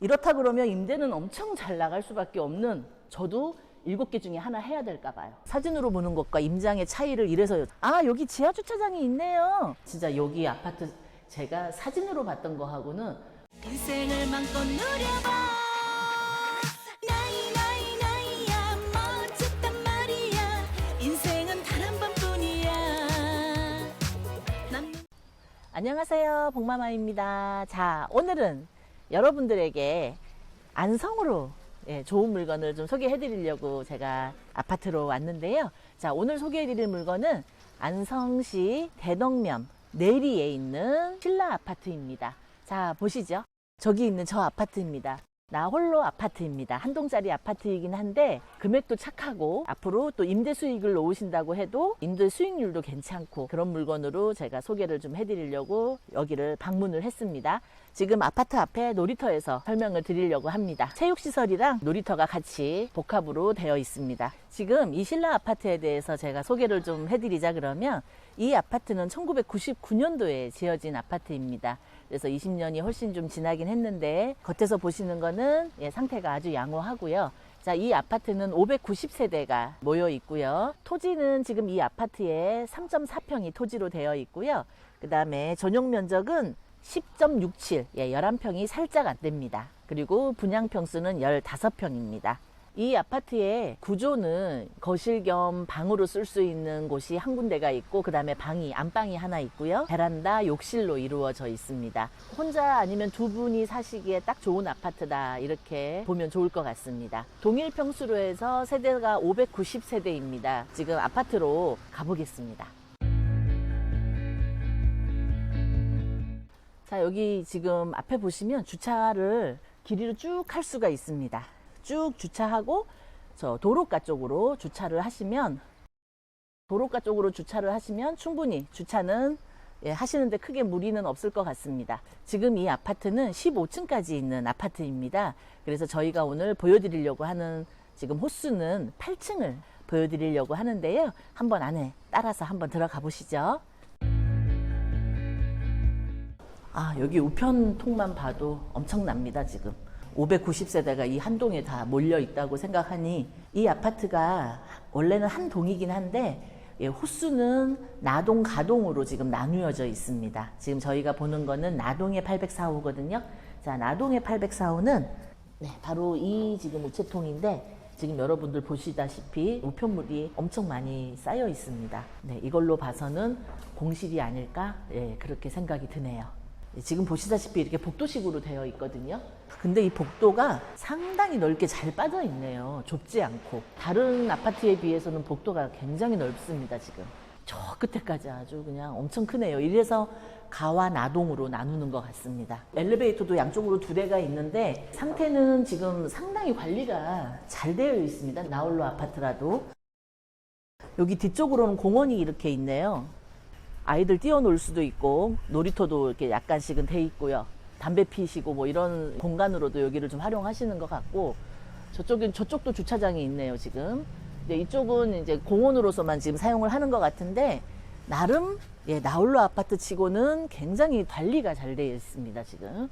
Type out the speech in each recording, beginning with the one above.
이렇다 그러면 임대는 엄청 잘 나갈 수밖에 없는 저도 일곱 개 중에 하나 해야 될까 봐요. 사진으로 보는 것과 임장의 차이를 이래서 아 여기 지하 주차장이 있네요. 진짜 여기 아파트 제가 사진으로 봤던 거하고는 인생을 맘껏 누려봐 나이 나이 나이야 멋졌단 말이야 인생은 단 한 번뿐이야 남 안녕하세요 복마마입니다. 자 오늘은 여러분들에게 안성으로 예, 좋은 물건을 좀 소개해 드리려고 제가 아파트로 왔는데요. 자 오늘 소개해 드릴 물건은 안성시 대덕면 내리에 있는 신라 아파트입니다. 자 보시죠. 저기 있는 저 아파트입니다. 나 홀로 아파트입니다. 한 동짜리 아파트이긴 한데 금액도 착하고 앞으로 또 임대 수익을 놓으신다고 해도 임대 수익률도 괜찮고 그런 물건으로 제가 소개를 좀 해드리려고 여기를 방문을 했습니다. 지금 아파트 앞에 놀이터에서 설명을 드리려고 합니다. 체육시설이랑 놀이터가 같이 복합으로 되어 있습니다. 지금 이 신라 아파트에 대해서 제가 소개를 좀 해드리자 그러면 이 아파트는 1999년도에 지어진 아파트입니다. 그래서 20년이 훨씬 좀 지나긴 했는데 겉에서 보시는 거는 예, 상태가 아주 양호하고요. 자, 이 아파트는 590세대가 모여 있고요. 토지는 지금 이 아파트에 3.4평이 토지로 되어 있고요. 그 다음에 전용 면적은 10.67, 예, 11평이 살짝 안 됩니다. 그리고 분양 평수는 15평입니다. 이 아파트의 구조는 거실 겸 방으로 쓸 수 있는 곳이 한 군데가 있고 그 다음에 방이 안방이 하나 있고요. 베란다 욕실로 이루어져 있습니다. 혼자 아니면 두 분이 사시기에 딱 좋은 아파트다 이렇게 보면 좋을 것 같습니다. 동일 평수로 해서 세대가 590세대입니다. 지금 아파트로 가보겠습니다 자 여기 지금 앞에 보시면 주차를 길이로 쭉 할 수가 있습니다 쭉 주차하고 저 도로가 쪽으로 주차를 하시면 도로가 쪽으로 주차를 하시면 충분히 주차는 예, 하시는데 크게 무리는 없을 것 같습니다. 지금 이 아파트는 15층까지 있는 아파트입니다. 그래서 저희가 오늘 보여드리려고 하는 지금 호수는 8층을 보여드리려고 하는데요. 한번 안에 따라서 한번 들어가 보시죠. 아, 여기 우편 통만 봐도 엄청납니다, 지금. 590세대가 이 한 동에 다 몰려 있다고 생각하니 이 아파트가 원래는 한 동이긴 한데 예, 호수는 나동 가동으로 지금 나누어져 있습니다. 지금 저희가 보는 거는 나동의 804호거든요. 자, 나동의 804호는 네, 바로 이 지금 우체통인데 지금 여러분들 보시다시피 우편물이 엄청 많이 쌓여 있습니다. 네, 이걸로 봐서는 공실이 아닐까 예, 그렇게 생각이 드네요. 지금 보시다시피 이렇게 복도식으로 되어 있거든요. 근데 이 복도가 상당히 넓게 잘 빠져 있네요. 좁지 않고. 다른 아파트에 비해서는 복도가 굉장히 넓습니다, 지금. 저 끝에까지 아주 그냥 엄청 크네요. 이래서 가와 나동으로 나누는 것 같습니다. 엘리베이터도 양쪽으로 두 대가 있는데 상태는 지금 상당히 관리가 잘 되어 있습니다. 나홀로 아파트라도. 여기 뒤쪽으로는 공원이 이렇게 있네요. 아이들 뛰어놀 수도 있고 놀이터도 이렇게 약간씩은 돼 있고요. 담배 피시고 뭐 이런 공간으로도 여기를 좀 활용하시는 것 같고 저쪽엔 저쪽도 주차장이 있네요 지금. 근데 이쪽은 이제 공원으로서만 지금 사용을 하는 것 같은데 나름 예 나홀로 아파트 치고는 굉장히 관리가 잘 되어 있습니다 지금.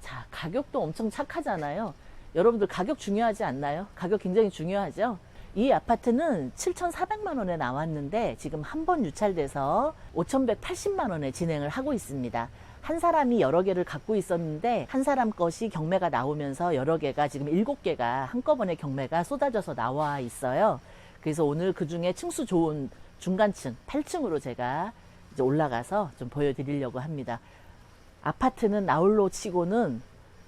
자 가격도 엄청 착하잖아요. 여러분들 가격 중요하지 않나요? 가격 굉장히 중요하죠. 이 아파트는 7,400만 원에 나왔는데 지금 한 번 유찰돼서 5,180만 원에 진행을 하고 있습니다. 한 사람이 여러 개를 갖고 있었는데 한 사람 것이 경매가 나오면서 여러 개가 지금 일곱 개가 한꺼번에 경매가 쏟아져서 나와 있어요. 그래서 오늘 그 중에 층수 좋은 중간층 8층으로 제가 이제 올라가서 좀 보여드리려고 합니다. 아파트는 나홀로 치고는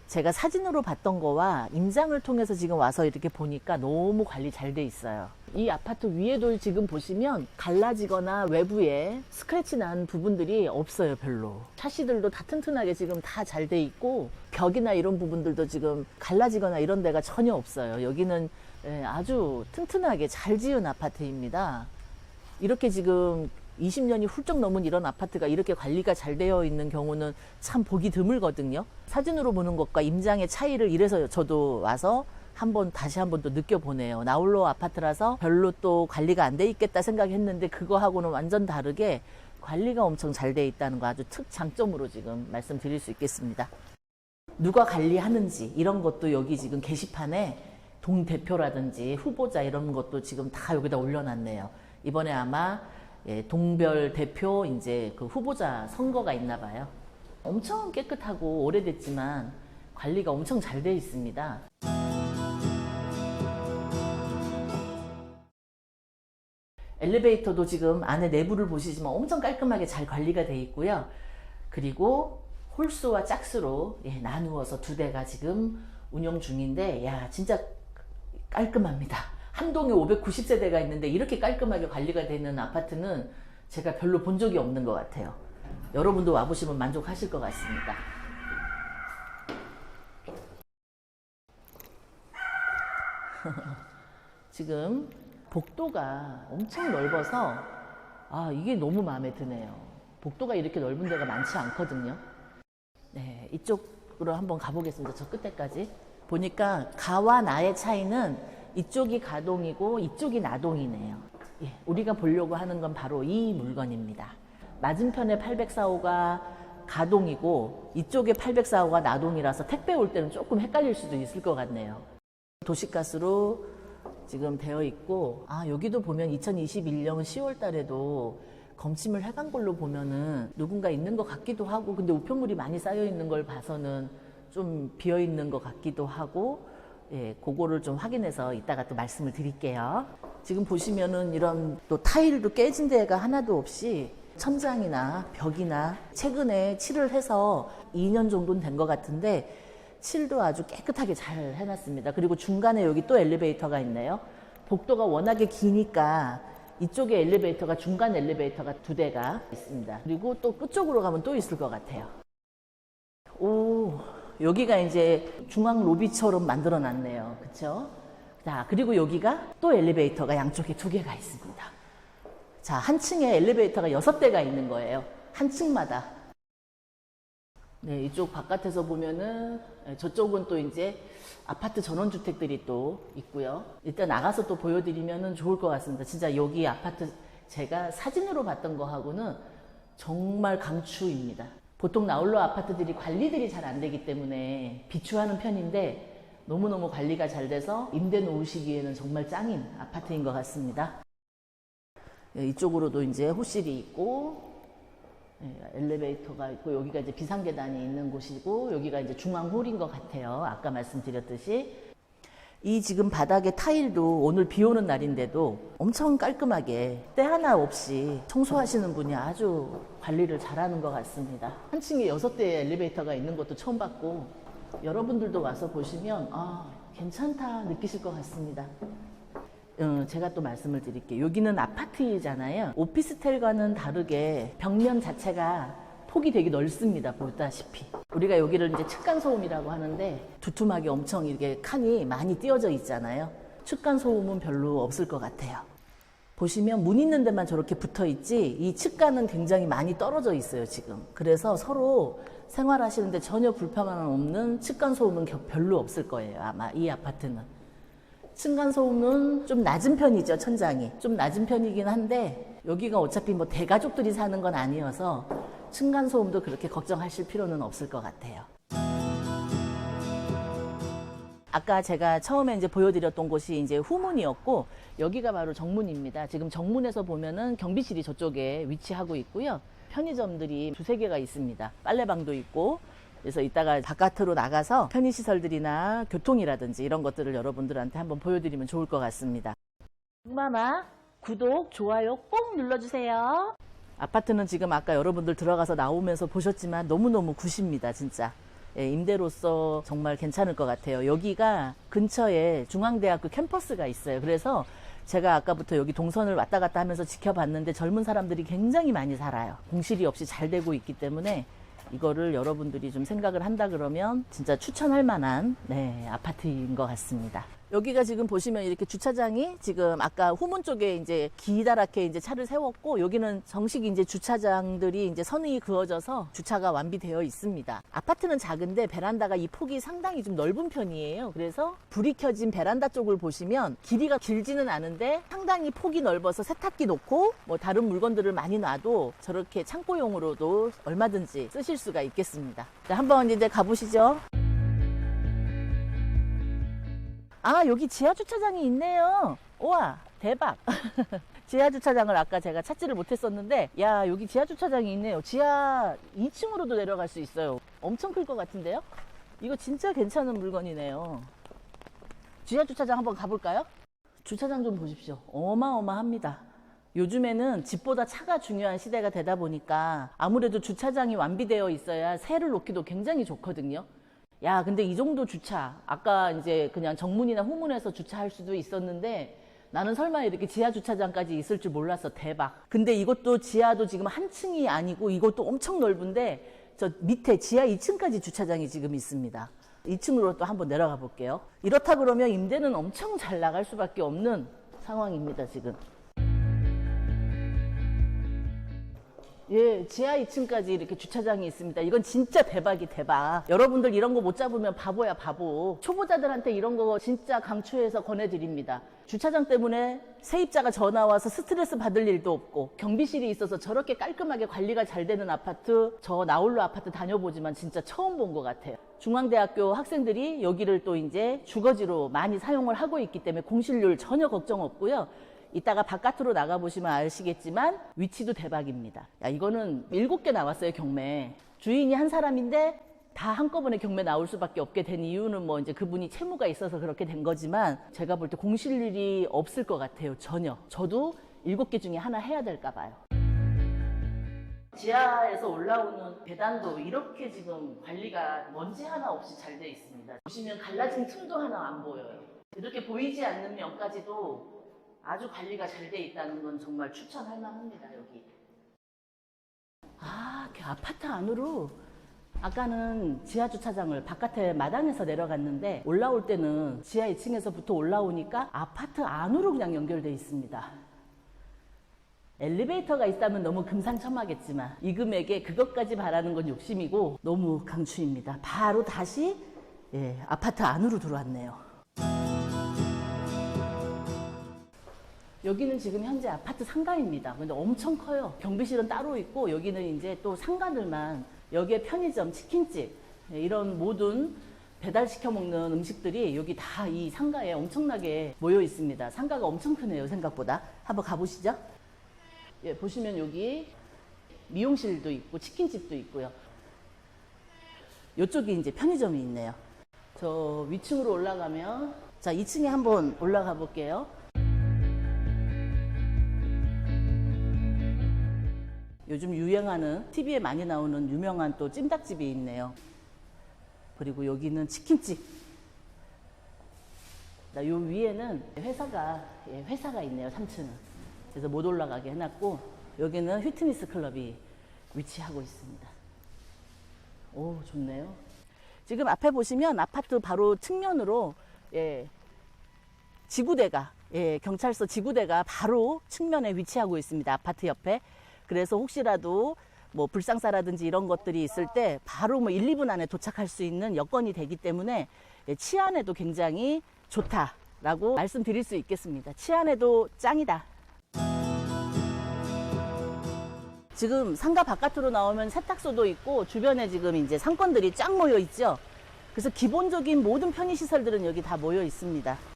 제가 사진으로 봤던 거와 임장을 통해서 지금 와서 이렇게 보니까 너무 관리 잘 돼 있어요. 이 아파트 위에도 지금 보시면 갈라지거나 외부에 스크래치 난 부분들이 없어요, 별로. 샤시들도 다 튼튼하게 지금 다 잘 돼 있고 벽이나 이런 부분들도 지금 갈라지거나 이런 데가 전혀 없어요. 여기는 예, 아주 튼튼하게 잘 지은 아파트입니다. 이렇게 지금 20년이 훌쩍 넘은 이런 아파트가 이렇게 관리가 잘 되어 있는 경우는 참 보기 드물거든요. 사진으로 보는 것과 임장의 차이를 이래서 저도 와서 한번 다시 한번 또 느껴보네요. 나홀로 아파트라서 별로 또 관리가 안 돼 있겠다 생각했는데 그거하고는 완전 다르게 관리가 엄청 잘 돼 있다는 거 아주 특장점으로 지금 말씀드릴 수 있겠습니다. 누가 관리하는지 이런 것도 여기 지금 게시판에 동 대표라든지 후보자 이런 것도 지금 다 여기다 올려놨네요. 이번에 아마 예, 동별 대표 이제 그 후보자 선거가 있나 봐요. 엄청 깨끗하고 오래됐지만 관리가 엄청 잘 돼 있습니다. 엘리베이터도 지금 안에 내부를 보시지만 엄청 깔끔하게 잘 관리가 돼 있고요. 그리고 홀수와 짝수로 예, 나누어서 두 대가 지금 운영 중인데, 야, 진짜 깔끔합니다. 한 동에 590세대가 있는데 이렇게 깔끔하게 관리가 되는 아파트는 제가 별로 본 적이 없는 것 같아요. 여러분도 와보시면 만족하실 것 같습니다. 지금 복도가 엄청 넓어서 아 이게 너무 마음에 드네요. 복도가 이렇게 넓은 데가 많지 않거든요. 네, 이쪽으로 한번 가보겠습니다. 저 끝에까지. 보니까 가와 나의 차이는 이쪽이 가동이고 이쪽이 나동이네요. 예, 우리가 보려고 하는 건 바로 이 물건입니다. 맞은편에 804호가 가동이고 이쪽에 804호가 나동이라서 택배 올 때는 조금 헷갈릴 수도 있을 것 같네요. 도시가스로 지금 되어 있고 아 여기도 보면 2021년 10월 달에도 검침을 해간 걸로 보면은 누군가 있는 것 같기도 하고 근데 우편물이 많이 쌓여 있는 걸 봐서는 좀 비어 있는 것 같기도 하고 예, 그거를 좀 확인해서 이따가 또 말씀을 드릴게요. 지금 보시면은 이런 또 타일도 깨진 데가 하나도 없이 천장이나 벽이나 최근에 칠을 해서 2년 정도는 된 것 같은데 칠도 아주 깨끗하게 잘 해놨습니다. 그리고 중간에 여기 또 엘리베이터가 있네요. 복도가 워낙에 기니까 이쪽에 엘리베이터가 중간 엘리베이터가 두 대가 있습니다. 그리고 또 끝쪽으로 가면 또 있을 것 같아요. 오, 여기가 이제 중앙 로비처럼 만들어 놨네요. 그쵸? 자, 그리고 여기가 또 엘리베이터가 양쪽에 두 개가 있습니다. 자, 한 층에 엘리베이터가 여섯 대가 있는 거예요. 한 층마다. 네, 이쪽 바깥에서 보면은 예, 저쪽은 또 이제 아파트 전원주택들이 또 있고요. 일단 나가서 또 보여드리면은 좋을 것 같습니다. 진짜 여기 아파트 제가 사진으로 봤던 거하고는 정말 강추입니다. 보통 나홀로 아파트들이 관리들이 잘 안 되기 때문에 비추하는 편인데 너무너무 관리가 잘 돼서 임대 놓으시기에는 정말 짱인 아파트인 것 같습니다. 예, 이쪽으로도 이제 호실이 있고 예, 엘리베이터가 있고 여기가 이제 비상계단이 있는 곳이고 여기가 이제 중앙홀인 것 같아요. 아까 말씀드렸듯이 이 지금 바닥에 타일도 오늘 비 오는 날인데도 엄청 깔끔하게 때 하나 없이 청소하시는 분이 아주 관리를 잘하는 것 같습니다. 한 층에 여섯 대의 엘리베이터가 있는 것도 처음 봤고 여러분들도 와서 보시면 아 괜찮다 느끼실 것 같습니다. 어, 제가 또 말씀을 드릴게요. 여기는 아파트이잖아요. 오피스텔과는 다르게 벽면 자체가 폭이 되게 넓습니다. 보다시피. 우리가 여기를 이제 측간 소음이라고 하는데 두툼하게 엄청 이렇게 칸이 많이 띄어져 있잖아요. 측간 소음은 별로 없을 것 같아요. 보시면 문 있는 데만 저렇게 붙어 있지 이 측간은 굉장히 많이 떨어져 있어요 지금 그래서 서로 생활하시는데 전혀 불편함 없는 측간 소음은 겨- 별로 없을 거예요 아마 이 아파트는 층간 소음은 좀 낮은 편이죠 천장이 좀 낮은 편이긴 한데 여기가 어차피 뭐 대가족들이 사는 건 아니어서 층간 소음도 그렇게 걱정하실 필요는 없을 것 같아요. 아까 제가 처음에 이제 보여드렸던 곳이 이제 후문이었고 여기가 바로 정문입니다. 지금 정문에서 보면은 경비실이 저쪽에 위치하고 있고요. 편의점들이 두세 개가 있습니다. 빨래방도 있고 그래서 이따가 바깥으로 나가서 편의시설들이나 교통이라든지 이런 것들을 여러분들한테 한번 보여드리면 좋을 것 같습니다. 마마 구독, 좋아요 꼭 눌러주세요. 아파트는 지금 아까 여러분들 들어가서 나오면서 보셨지만 너무너무 굿입니다, 진짜. 예, 임대로서 정말 괜찮을 것 같아요. 여기가 근처에 중앙대학교 캠퍼스가 있어요. 그래서 제가 아까부터 여기 동선을 왔다 갔다 하면서 지켜봤는데 젊은 사람들이 굉장히 많이 살아요. 공실이 없이 잘 되고 있기 때문에 이거를 여러분들이 좀 생각을 한다 그러면 진짜 추천할 만한 네, 아파트인 것 같습니다. 여기가 지금 보시면 이렇게 주차장이 지금 아까 후문 쪽에 이제 기다랗게 이제 차를 세웠고 여기는 정식 이제 주차장들이 이제 선이 그어져서 주차가 완비되어 있습니다. 아파트는 작은데 베란다가 이 폭이 상당히 좀 넓은 편이에요. 그래서 불이 켜진 베란다 쪽을 보시면 길이가 길지는 않은데 상당히 폭이 넓어서 세탁기 놓고 뭐 다른 물건들을 많이 놔도 저렇게 창고용으로도 얼마든지 쓰실 수가 있겠습니다. 자, 한번 이제 가보시죠. 아, 여기 지하 주차장이 있네요. 우와, 대박. 지하 주차장을 아까 제가 찾지를 못했었는데, 야, 여기 지하 주차장이 있네요. 지하 2층으로도 내려갈 수 있어요. 엄청 클 것 같은데요? 이거 진짜 괜찮은 물건이네요. 지하 주차장 한번 가볼까요? 주차장 좀 보십시오. 어마어마합니다. 요즘에는 집보다 차가 중요한 시대가 되다 보니까 아무래도 주차장이 완비되어 있어야 새를 놓기도 굉장히 좋거든요. 야, 근데 이 정도 주차, 아까 이제 그냥 정문이나 후문에서 주차할 수도 있었는데 나는 설마 이렇게 지하 주차장까지 있을 줄 몰랐어. 대박. 근데 이것도 지하도 지금 한 층이 아니고 이것도 엄청 넓은데 저 밑에 지하 2층까지 주차장이 지금 있습니다. 2층으로 또 한번 내려가 볼게요. 이렇다 그러면 임대는 엄청 잘 나갈 수밖에 없는 상황입니다, 지금. 예, 지하 2층까지 이렇게 주차장이 있습니다. 이건 진짜 대박이 대박. 여러분들 이런 거 못 잡으면 바보야, 바보. 초보자들한테 이런 거 진짜 강추해서 권해드립니다. 주차장 때문에 세입자가 전화 와서 스트레스 받을 일도 없고, 경비실이 있어서 저렇게 깔끔하게 관리가 잘 되는 아파트, 저 나홀로 아파트 다녀보지만 진짜 처음 본 것 같아요. 중앙대학교 학생들이 여기를 또 이제 주거지로 많이 사용을 하고 있기 때문에 공실률 전혀 걱정 없고요. 이따가 바깥으로 나가보시면 아시겠지만 위치도 대박입니다. 야, 이거는 일곱 개 나왔어요, 경매. 주인이 한 사람인데 다 한꺼번에 경매 나올 수밖에 없게 된 이유는 뭐 이제 그분이 채무가 있어서 그렇게 된 거지만 제가 볼 때 공실률이 없을 것 같아요, 전혀. 저도 일곱 개 중에 하나 해야 될까 봐요. 지하에서 올라오는 계단도 이렇게 지금 관리가 먼지 하나 없이 잘 돼 있습니다. 보시면 갈라진 틈도 하나 안 보여요. 이렇게 보이지 않는 면까지도 아주 관리가 잘 돼 있다는 건 정말 추천할 만합니다, 여기. 아, 그 아파트 안으로 아까는 지하 주차장을 바깥에 마당에서 내려갔는데 올라올 때는 지하 2층에서부터 올라오니까 아파트 안으로 그냥 연결돼 있습니다. 엘리베이터가 있다면 너무 금상첨화겠지만 이 금액에 그것까지 바라는 건 욕심이고 너무 강추입니다. 바로 다시 예, 아파트 안으로 들어왔네요. 여기는 지금 현재 아파트 상가입니다. 근데 엄청 커요. 경비실은 따로 있고 여기는 이제 또 상가들만 여기에 편의점, 치킨집 예, 이런 모든 배달시켜 먹는 음식들이 여기 다 이 상가에 엄청나게 모여 있습니다. 상가가 엄청 크네요, 생각보다. 한번 가보시죠. 예, 보시면 여기 미용실도 있고 치킨집도 있고요. 이쪽에 이제 편의점이 있네요. 저 위층으로 올라가면 자 2층에 한번 올라가 볼게요. 요즘 유행하는 TV에 많이 나오는 유명한 또 찜닭집이 있네요. 그리고 여기는 치킨집. 나 요 위에는 회사가 예, 회사가 있네요. 3층은. 그래서 못 올라가게 해놨고 여기는 휘트니스 클럽이 위치하고 있습니다. 오 좋네요. 지금 앞에 보시면 아파트 바로 측면으로 예, 지구대가 예, 경찰서 지구대가 바로 측면에 위치하고 있습니다. 아파트 옆에. 그래서 혹시라도 뭐 불상사라든지 이런 것들이 있을 때 바로 뭐 1, 2분 안에 도착할 수 있는 여건이 되기 때문에 예, 치안에도 굉장히 좋다라고 말씀드릴 수 있겠습니다. 치안에도 짱이다. 지금 상가 바깥으로 나오면 세탁소도 있고 주변에 지금 이제 상권들이 쫙 모여 있죠. 그래서 기본적인 모든 편의 시설들은 여기 다 모여 있습니다.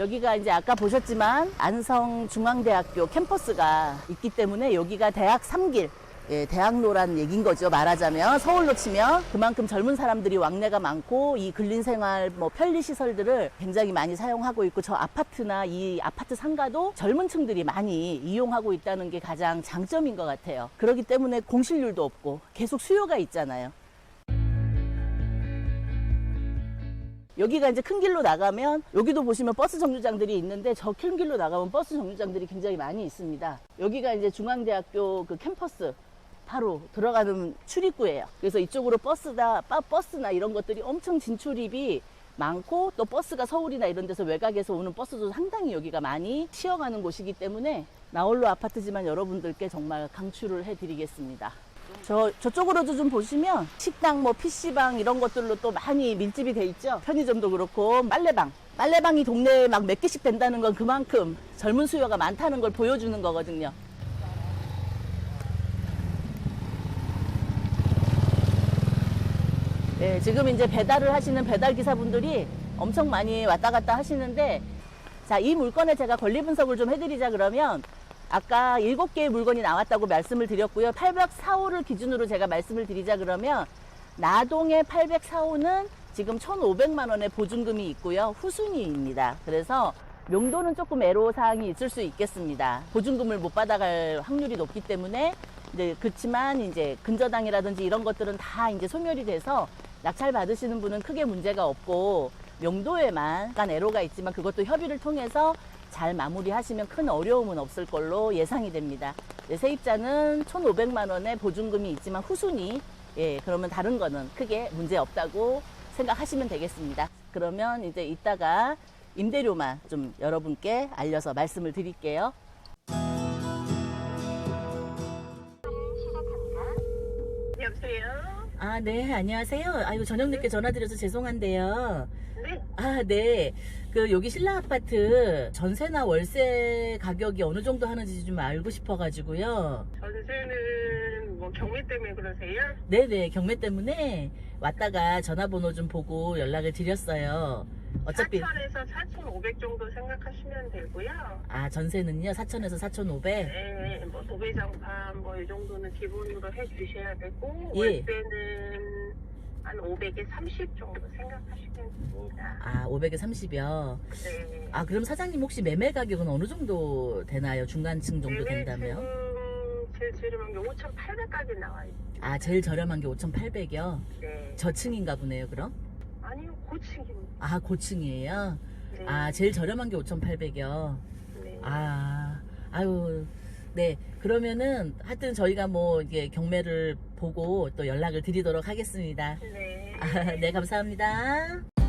여기가 이제 아까 보셨지만 안성중앙대학교 캠퍼스가 있기 때문에 여기가 대학 3길, 예, 대학로란 얘기인 거죠. 말하자면 서울로 치면 그만큼 젊은 사람들이 왕래가 많고 이 근린 생활 뭐 편리 시설들을 굉장히 많이 사용하고 있고 저 아파트나 이 아파트 상가도 젊은 층들이 많이 이용하고 있다는 게 가장 장점인 것 같아요. 그렇기 때문에 공실률도 없고 계속 수요가 있잖아요. 여기가 이제 큰 길로 나가면 여기도 보시면 버스 정류장들이 있는데 저 큰 길로 나가면 버스 정류장들이 굉장히 많이 있습니다. 여기가 이제 중앙대학교 그 캠퍼스 바로 들어가는 출입구예요. 그래서 이쪽으로 버스다 빠- 버스나 이런 것들이 엄청 진출입이 많고 또 버스가 서울이나 이런 데서 외곽에서 오는 버스도 상당히 여기가 많이 쉬어가는 곳이기 때문에 나홀로 아파트지만 여러분들께 정말 강추를 해드리겠습니다. 저, 저쪽으로도 좀 보시면 식당, 뭐 PC방 이런 것들로 또 많이 밀집이 돼 있죠. 편의점도 그렇고 빨래방. 빨래방이 동네에 막 몇 개씩 된다는 건 그만큼 젊은 수요가 많다는 걸 보여주는 거거든요. 예, 지금 이제 배달을 하시는 배달 기사분들이 엄청 많이 왔다 갔다 하시는데 자, 이 물건에 제가 권리 분석을 좀 해드리자 그러면 아까 일곱 개의 물건이 나왔다고 말씀을 드렸고요. 804호를 기준으로 제가 말씀을 드리자 그러면 나동의 804호는 지금 1,500만 원의 보증금이 있고요. 후순위입니다. 그래서 명도는 조금 애로사항이 있을 수 있겠습니다. 보증금을 못 받아갈 확률이 높기 때문에 이제 그렇지만 이제 근저당이라든지 이런 것들은 다 이제 소멸이 돼서 낙찰 받으시는 분은 크게 문제가 없고 명도에만 약간 애로가 있지만 그것도 협의를 통해서 잘 마무리하시면 큰 어려움은 없을 걸로 예상이 됩니다. 네, 세입자는 1,500만 원의 보증금이 있지만 후순위 예, 그러면 다른 거는 크게 문제 없다고 생각하시면 되겠습니다. 그러면 이제 이따가 임대료만 좀 여러분께 알려서 말씀을 드릴게요. 여보세요? 아, 네, 안녕하세요. 아이고, 저녁 늦게 전화드려서 죄송한데요. 네. 아, 네. 그, 여기 신라 아파트 전세나 월세 가격이 어느 정도 하는지 좀 알고 싶어가지고요. 전세는 뭐 경매 때문에 그러세요? 네네, 경매 때문에 왔다가 전화번호 좀 보고 연락을 드렸어요. 어차피, 4천에서 4,500 정도 생각하시면 되고요. 아, 전세는요, 4천에서 4,500? 네, 뭐 도배장판 뭐 이 정도는 기본으로 해 주셔야 되고 예. 월세는 한 500에 30 정도 생각하시면 됩니다. 아, 500에 30이요. 네. 아, 그럼 사장님 혹시 매매 가격은 어느 정도 되나요? 중간층 정도 된다면? 지금 제일 저렴한 게 5,800까지 나와요. 아, 제일 저렴한 게 5,800이요? 네. 저층인가 보네요, 그럼? 아니요, 고층입니다. 아, 고층이에요? 네. 아, 제일 저렴한 게 5,800이요? 네. 아, 아유, 네. 그러면은 하여튼 저희가 뭐 이게 경매를 보고 또 연락을 드리도록 하겠습니다. 네. 아, 네, 감사합니다.